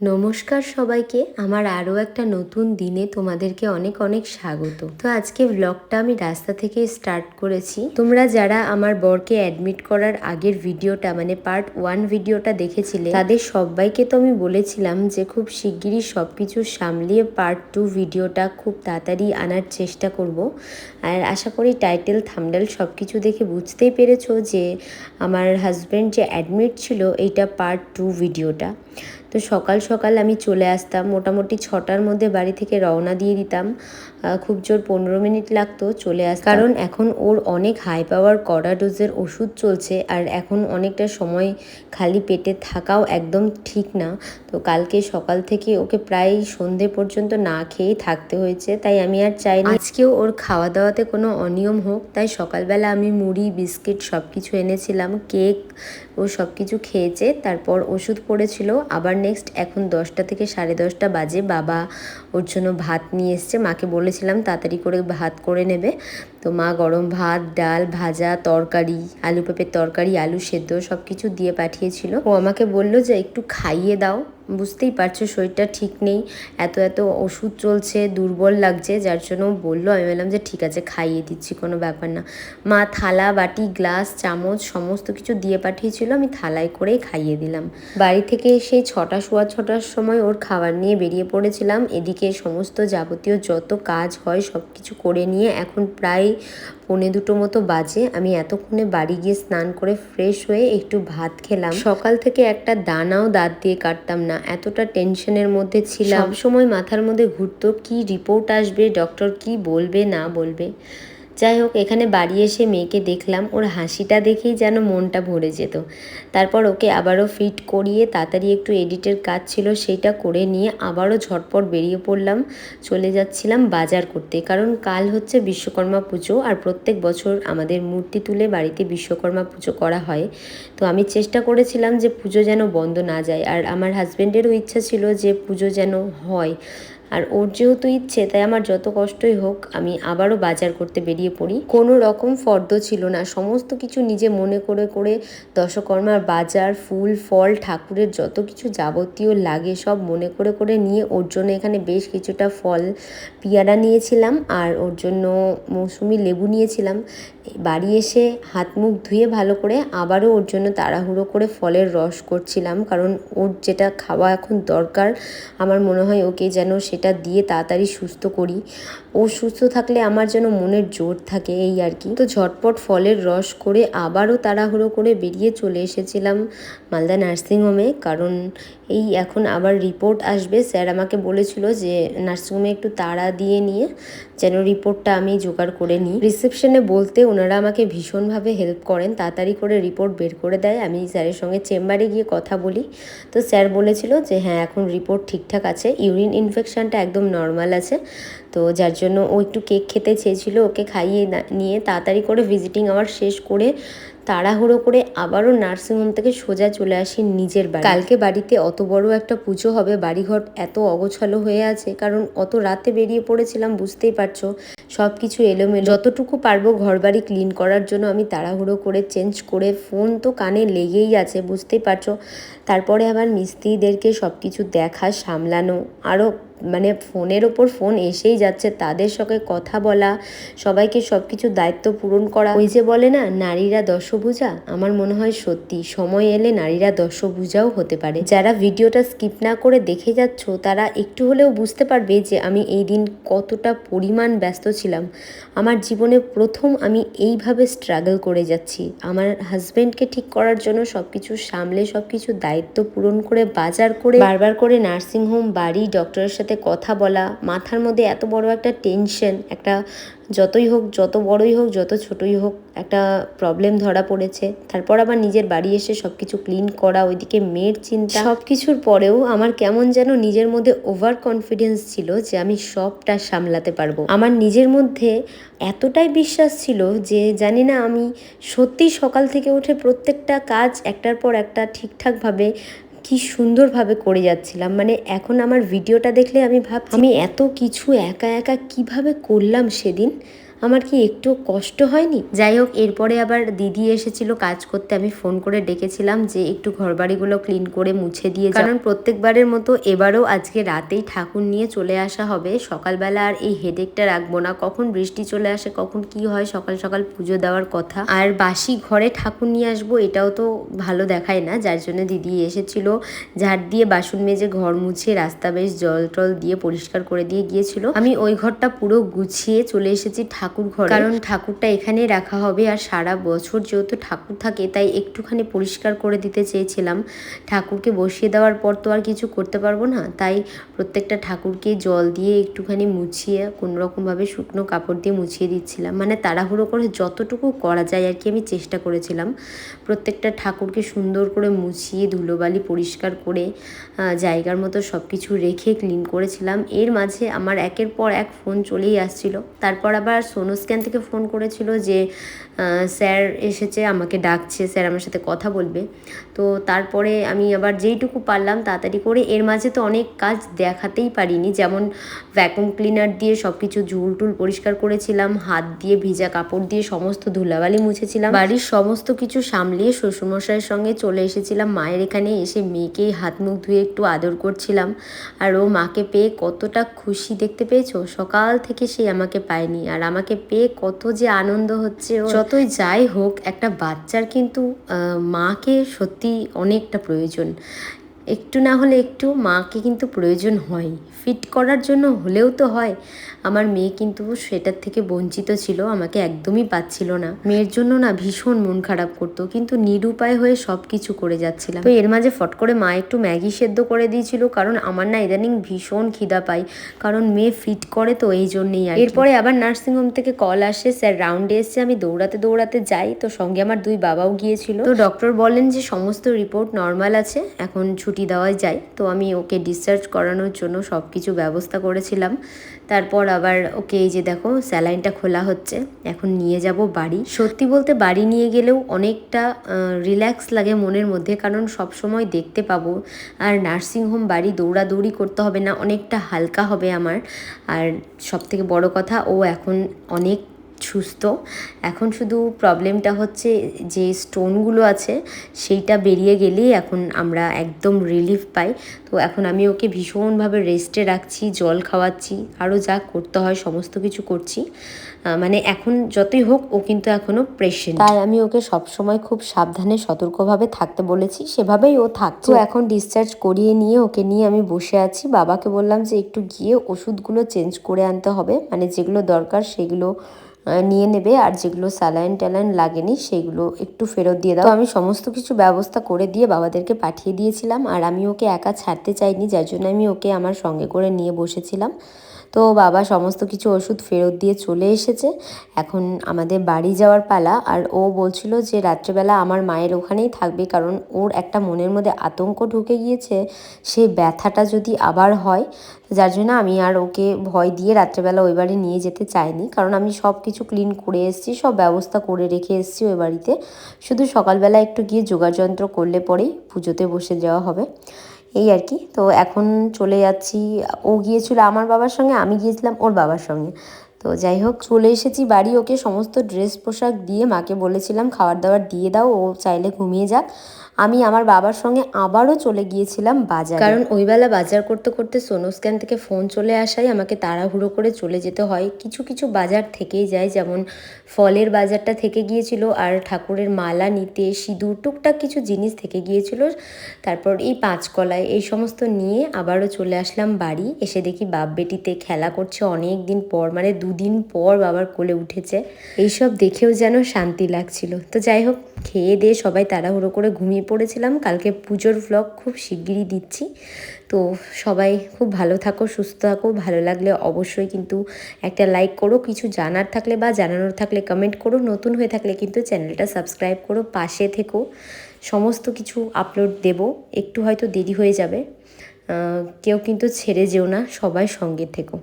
নমস্কার সবাইকে, আমার আরও একটা নতুন দিনে তোমাদেরকে অনেক অনেক স্বাগত। তো আজকে ব্লগটা আমি রাস্তা থেকে স্টার্ট করেছি। তোমরা যারা আমার বরকে অ্যাডমিট করার আগের ভিডিওটা মানে পার্ট ওয়ান ভিডিওটা দেখেছিলে, তাদের সবাইকে তো আমি বলেছিলাম যে খুব শিগগিরই সব কিছু সামলিয়ে পার্ট টু ভিডিওটা খুব তাড়াতাড়ি আনার চেষ্টা করব। আর আশা করি টাইটেল থামডেল সব কিছু দেখে বুঝতেই পেরেছ যে আমার হাজব্যান্ড যে অ্যাডমিট ছিল, এইটা পার্ট টু ভিডিওটা। তো সকাল সকাল আমি চলে আসতাম। মোটামুটি ছটার মধ্যে বাড়ি থেকে রওনা দিয়ে দিতাম। খুব জোর পনেরো মিনিট লাগতো চলে আস কারণ এখন ওর অনেক হাই পাওয়ার কড়া ডোজের ওষুধ চলছে আর এখন অনেকটা সময় খালি পেটে থাকাও একদম ঠিক না। তো কালকে সকাল থেকে ওকে প্রায় সন্ধে পর্যন্ত না খেয়েই থাকতে হয়েছে তাই আমি আর চাই না। আজকেও ওর খাওয়া দাওয়াতে কোনো অনিয়ম হোক তাই সকালবেলা আমি মুড়ি বিস্কিট সব কিছু এনেছিলাম কেক ও সব কিছু খেয়েছে তারপর ওষুধ পড়েছিল। আবার নেক্সট এখন দশটা থেকে সাড়ে দশটা বাজে বাবা ওর জন্য ভাত নিয়ে এসছে মাকে বলেছিলাম তাড়াতাড়ি করে ভাত করে নেবে। তো মা গরম ভাত, ডাল, ভাজা, তরকারি, আলু পেঁপের তরকারি, আলু সেদ্ধ সব কিছু দিয়ে পাঠিয়েছিল। ও আমাকে বলল যে একটু খাইয়ে দাও। বুঝতেই পারছ শরীরটা ঠিক নেই। এত এত ওষুধ চলছে, দুর্বল লাগছে। যার জন্য বলল, আমি বললাম যে ঠিক আছে, খাইয়ে দিচ্ছি, কোনো ব্যাপার না। মা থালা, বাটি, গ্লাস, চামচ, সমস্ত কিছু দিয়ে পাঠিয়েছিল। আমি থালায় করেই খাইয়ে দিলাম। বাড়ি থেকে সেই ছটা, সোয়া ছটার সময় ওর খাবার নিয়ে বেরিয়ে পড়েছিলাম। এদিকে সমস্ত যাবতীয় যত কাজ হয় সব কিছু করে নিয়ে এখন প্রায় পৌনে দুটো মতো বাজে। আমি এতক্ষণে বাড়ি গিয়ে স্নান করে ফ্রেশ হয়ে একটু ভাত খেলাম। সকাল থেকে একটা দানাও দাঁত দিয়ে কাটতাম না। এতটা টেনশনের মধ্যে ছিলাম। সময় মাথার মধ্যে ঘুরতো কি রিপোর্ট আসবে? ডক্টর কি বলবে না বলবে? যাই হোক, এখানে বাড়ি এসে মেয়েকে দেখলাম। ওর হাসিটা দেখেই যেন মনটা ভরে যেত। তারপর ওকে আবারও ফিট করিয়ে তাড়াতাড়ি একটু এডিটের কাজ ছিল সেইটা করে নিয়ে আবারও ঝটপট বেরিয়ে পড়লাম। চলে যাচ্ছিলাম বাজার করতে। কারণ কাল হচ্ছে বিশ্বকর্মা পুজো আর প্রত্যেক বছর আমাদের মূর্তি তুলে বাড়িতে বিশ্বকর্মা পুজো করা হয়। তো আমি চেষ্টা করেছিলাম যে পুজো যেন বন্ধ না যায়। আর আমার হাজব্যান্ডেরও ইচ্ছা ছিল যে পুজো যেন হয়। আর ওর যেহেতু ইচ্ছে, তাই আমার যত কষ্টই হোক, আমি আবারও বাজার করতে বেরিয়ে পড়ি। কোনো রকম ফর্দ ছিল না। সমস্ত কিছু নিজে মনে করে করে দশকর্মার বাজার, ফুল, ফল, ঠাকুরের যত কিছু যাবতীয় লাগে সব মনে করে করে নিয়ে ওর জন্য এখানে বেশ কিছুটা ফল পিয়ারা নিয়েছিলাম আর ওর জন্য মৌসুমি লেবু নিয়েছিলাম। বাড়ি এসে হাত মুখ ধুয়ে ভালো করে আবারও ওর জন্য তাড়াহুড়ো করে ফলের রস করছিলাম। কারণ ওর যেটা খাওয়া এখন দরকার, আমার মনে হয় ওকে যেন সেটা দিয়ে তাড়াতাড়ি সুস্থ করি। ও সুস্থ থাকলে আমার যেন মনের জোর থাকে এই আর কি। তো ঝটপট ফলের রস করে আবারও তাড়াহুড়ো করে বেরিয়ে চলে এসেছিলাম মালদা নার্সিংহোমে। কারণ এই এখন আবার রিপোর্ট আসবে। স্যার আমাকে বলেছিল যে নার্সিংহোমে একটু তাড়া দিয়ে নিয়ে যেন রিপোর্টটা আমি জোগাড় করে নিই। রিসেপশনে বলতে ওনারা আমাকে ভীষণভাবে হেল্প করেন, তাড়াতাড়ি করে রিপোর্ট বের করে দেয়। আমি স্যারের সঙ্গে চেম্বারে গিয়ে কথা বলি। তো স্যার বলেছিল যে হ্যাঁ এখন রিপোর্ট ঠিকঠাক আছে। ইউরিন ইনফেকশানটা একদম নর্মাল আছে। তো যার জন্য ও একটু কেক খেতে চেয়েছিল। ওকে খাইয়ে নিয়ে তাড়াতাড়ি করে ভিজিটিং আওয়ার শেষ করে তাড়াহুড়ো করে আবারও নার্সিংহোম থেকে সোজা চলে আসি নিজের বাড়ি। কালকে বাড়িতে অত বড় একটা পুজো হবে, বাড়িঘর এত অগোছালো হয়ে আছে, কারণ অত রাতে বেরিয়ে পড়েছিলাম, বুঝতেই পারছ। সব কিছু এলোমেলো। যতটুকু পারব ঘর বাড়ি ক্লিন করার জন্য আমি তাড়াহুড়ো করে চেঞ্জ করে, ফোন তো কানে লেগেই আছে, বুঝতেই পারছ। তারপরে আবার মিস্ত্রিদেরকে সব কিছু দেখা, সামলানো, আরও মানে ফোনের ওপর ফোন এসেই যাচ্ছে, তাদের সঙ্গে কথা বলা, সবাইকে সব কিছু দায়িত্ব পূরণ করা। ওই যে বলে না, নারীরা দশভুজা? আমার মনে হয় সত্যি, সময় এলে নারীরা দশভুজাও হতে পারে। যারা ভিডিওটা স্কিপ না করে দেখে যাচ্ছ, তারা একটু হলেও বুঝতে পারবে যে আমি এই দিন কতটা পরিমাণ ব্যস্ত ছিলাম। আমার জীবনে প্রথম আমি এইভাবে স্ট্রাগল করে যাচ্ছি। আমার হাজব্যান্ডকে ঠিক করার জন্য সব কিছু সামলে সব কিছু দায়িত্ব পূরণ করে, বাজার করে, বারবার করে নার্সিংহোম বাড়ি ডক্টরের সাথে কথা বলা, মাথার মধ্যে এত বড় একটা টেনশন একটা যতই হোক, যত বড়ই হোক, যত ছোটই হোক, একটা প্রবলেম ধরা পড়েছে। তারপর আবার নিজের বাড়ি এসে সব কিছু ক্লিন করা, ওইদিকে মেয়ের চিন্তা। সব কিছুর পরেও আমার কেমন যেন নিজের মধ্যে ওভার কনফিডেন্স ছিল যে আমি সবটা সামলাতে পারব। আমার নিজের মধ্যে এতটাই বিশ্বাস ছিল যে জানি না আমি সত্যি সকাল থেকে উঠে প্রত্যেকটা কাজ একটার পর একটা ঠিকঠাকভাবে কি সুন্দরভাবে করে যাচ্ছিলাম। মানে এখন আমার ভিডিওটা দেখলে আমি ভাব আমি এত কিছু একা একা কীভাবে করলাম সেদিন? আমার কি একটু কষ্ট হয়নি? যাই হোক, এরপরে আবার দিদি এসেছিল কাজ করতে। আমি ফোন করে ডেকেছিলাম যে একটু ঘরবাড়িগুলো ক্লিন করে মুছে দিয়ে কারণ প্রত্যেকবারের মতো এবারও আজকে রাতেই ঠাকুর নিয়ে চলে আসা হবে। সকালবেলা আর এই হেডেকটা রাখব না। কখন বৃষ্টি চলে আসে, কখন কি হয়, সকাল সকাল পুজো দেওয়ার কথা। আর বাসি ঘরে ঠাকুর নিয়ে আসব, এটাও তো ভালো দেখায় না। যার জন্য দিদি এসেছিল, ঝাড় দিয়ে বাসন মেজে ঘর মুছে রাস্তা বেশ জল টল দিয়ে পরিষ্কার করে দিয়ে গিয়েছিল। আমি ওই ঘরটা পুরো গুছিয়ে চলে এসেছি ঠাকুর ঘরে কারণ ঠাকুরটা এখানে রাখা হবে আর সারা বছর যেহেতু ঠাকুর থাকে, তাই একটুখানি পরিষ্কার করে দিতে চেয়েছিলাম। ঠাকুরকে বসিয়ে দেওয়ার পর তো আর কিছু করতে পারব না, তাই প্রত্যেকটা ঠাকুরকে জল দিয়ে একটুখানি মুছিয়ে, কোনো রকমভাবে শুকনো কাপড় দিয়ে মুছিয়ে দিচ্ছিলাম। মানে তাড়াহুড়ো করে যতটুকু করা যায় আর কি আমি চেষ্টা করেছিলাম। প্রত্যেকটা ঠাকুরকে সুন্দর করে মুছিয়ে, ধুলোবালি পরিষ্কার করে জায়গার মতো সব কিছু রেখে ক্লিন করেছিলাম। এর মাঝে আমার একের পর এক ফোন চলেই আসছিল। তারপর আবার সোনো স্ক্যান থেকে ফোন করেছিল যে স্যার এসেছে, আমাকে ডাকছে, স্যার আমার সাথে কথা বলবে। তো তারপরে আমি আবার যেইটুকু পারলাম তাড়াতাড়ি করে, এর মাঝে তো অনেক কাজ দেখাতেই পারিনি। যেমন ভ্যাকুম ক্লিনার দিয়ে সব কিছু ঝুল টুল পরিষ্কার করেছিলাম, হাত দিয়ে ভিজা কাপড় দিয়ে সমস্ত ধুলাবালি মুছেছিলাম। বাড়ির সমস্ত কিছু সামলিয়ে শ্বশুরমশাইয়ের সঙ্গে চলে এসেছিলাম। মায়ের এখানে এসে মেয়েকে হাত মুখ ধুয়ে একটু আদর করছিলাম। আর ও মাকে পেয়ে কতটা খুশি দেখতে পেয়েছ? সকাল থেকে সে আমাকে পায়নি। আর আমাকে পেয়ে কত যে আনন্দ হচ্ছে যতই যাই হোক, একটা বাচ্চার কিন্তু মাকে সত্যি অনেকটা প্রয়োজন। একটু না হলে একটু মাকে কিন্তু প্রয়োজন হয় ফিট করার জন্য হলেও তো হয়। আমার মেয়ে কিন্তু সেটার থেকে বঞ্চিত ছিল, আমাকে একদমই পাচ্ছিল না। মেয়ের জন্য না ভীষণ মন খারাপ করতো, কিন্তু নিরুপায় হয়ে সব কিছু করে যাচ্ছিলাম। তো এর মাঝে ফট করে মা একটু ম্যাগি সেদ্ধ করে দিয়েছিল, কারণ আমার না ইদানিং ভীষণ খিদা পাই কারণ মেয়ে ফিট করে তো এই জন্যেই আর এরপরে আবার নার্সিংহোম থেকে কল আসে, স্যার রাউন্ডে এসে আমি দৌড়াতে দৌড়াতে যাই। তো সঙ্গে আমার দুই বাবাও গিয়েছিল। তো ডক্টর বলেন যে সমস্ত রিপোর্ট নর্মাল আছে, এখন ছুটি দেওয়াই যায়। তো আমি ওকে ডিসচার্জ করানোর জন্য সব কিছু ব্যবস্থা করেছিলাম। তারপর আবার ওকে এই যে দেখো, স্যালাইনটা খোলা হচ্ছে। এখন নিয়ে যাব বাড়ি। সত্যি বলতে বাড়ি নিয়ে গেলেও অনেকটা রিল্যাক্স লাগে মনের মধ্যে। কারণ সব সময় দেখতে পাবো। আর নার্সিংহোম বাড়ি দৌড়াদৌড়ি করতে হবে না, অনেকটা হালকা হবে আমার। আর সব থেকে বড় কথা, ও এখন অনেক সুস্থ। এখন শুধু প্রবলেমটা হচ্ছে যে স্টোনগুলো আছে সেইটা বেরিয়ে গেলেই এখন আমরা একদম রিলিফ পাই। তো এখন আমি ওকে ভীষণভাবে রেস্টে রাখছি জল খাওয়াচ্ছি আরও যা করতে হয় সমস্ত কিছু করছি। মানে এখন যতই হোক ও কিন্তু এখনও প্রেশেন্ট তাই আমি ওকে সবসময় খুব সাবধানে সতর্কভাবে থাকতে বলেছি। সেভাবেই ও থাকতো এখন ডিসচার্জ করিয়ে নিয়ে ওকে নিয়ে আমি বসে আছি। বাবাকে বললাম যে একটু গিয়ে ওষুধগুলো চেঞ্জ করে আনতে হবে। মানে যেগুলো দরকার সেগুলো নিয়ে নেবে আর যেগুলো স্যালাইন ট্যালাইন লাগেনি সেগুলো একটু ফেরত দিয়ে দাও। আমি সমস্ত কিছু ব্যবস্থা করে দিয়ে বাবাদেরকে পাঠিয়ে দিয়েছিলাম আর আমি ওকে একা ছাড়তে চাইনি, যার জন্য আমি ওকে আমার সঙ্গে করে নিয়ে বসেছিলাম। তো বাবা সমস্ত কিছু ওষুধ ফেরত দিয়ে চলে এসেছে। এখন আমাদের বাড়ি যাওয়ার পালা আর ও বলছিল যে রাত্রেবেলা আমার মায়ের ওখানেই থাকবে কারণ ওর একটা মনের মধ্যে আতঙ্ক ঢুকে গিয়েছে সেই ব্যথাটা যদি আবার হয়। যার জন্য আমি আর ওকে ভয় দিয়ে রাত্রেবেলা ওই বাড়ি নিয়ে যেতে চাইনি কারণ আমি সব কিছু ক্লিন করে এসেছি, সব ব্যবস্থা করে রেখে এসেছি ওই বাড়িতে। শুধু সকালবেলা একটু গিয়ে যোগাযন্ত্র করলে পরেই পুজোতে বসে যাওয়া হবে। এই আর কি। তো এখন চলে যাচ্ছি। ও গিয়েছিল আমার বাবার সঙ্গে, আমি গিয়েছিলাম ওর বাবার সঙ্গে। তো যাই হোক, চলে এসেছি বাড়ি। ওকে সমস্ত ড্রেস পোশাক দিয়ে মাকে বলেছিলাম খাবার দাবার দিয়ে দাও, ও চাইলে ঘুমিয়ে যাক। আমি আমার বাবার সঙ্গে আবারও চলে গিয়েছিলাম বাজার। কারণ ওই বেলা বাজার করতে করতে সোনো স্ক্যান থেকে ফোন চলে আসায় আমাকে তাড়াহুড়ো করে চলে যেতে হয়। কিছু কিছু বাজার থেকেই যায়, যেমন ফলের বাজারটা থেকে গিয়েছিল আর ঠাকুরের মালা নিতে সিঁদুর টুকটাক কিছু জিনিস থেকে গিয়েছিল। তারপর এই পাঁচকলায় এই সমস্ত নিয়ে আবারও চলে আসলাম বাড়ি। এসে দেখি বাপ বেটিতে খেলা করছে অনেক দিন পর মানে দুদিন পর বাবার কোলে উঠেছে। এইসব দেখেও যেন শান্তি লাগছিল। তো যাই হোক, খেয়ে দিয়ে সবাই তাড়াহুড়ো করে ঘুমিয়ে পড়েছিলাম। কালকে পুজোর ভ্লগ খুব শিগগিরই দিচ্ছি। তো সবাই খুব ভালো থাকো, সুস্থ থাকো। ভালো লাগলে অবশ্যই কিন্তু একটা লাইক করো। কিছু জানার থাকলে বা জানানোর থাকলে কমেন্ট করো। নতুন হয়ে থাকলে কিন্তু চ্যানেলটা সাবস্ক্রাইব করো। পাশে থেকো। সমস্ত কিছু আপলোড দেব। একটু হয়তো দেরি হয়ে যাবে। কেউ কিন্তু ছেড়ে যেও না। সবাই সঙ্গে থেকো।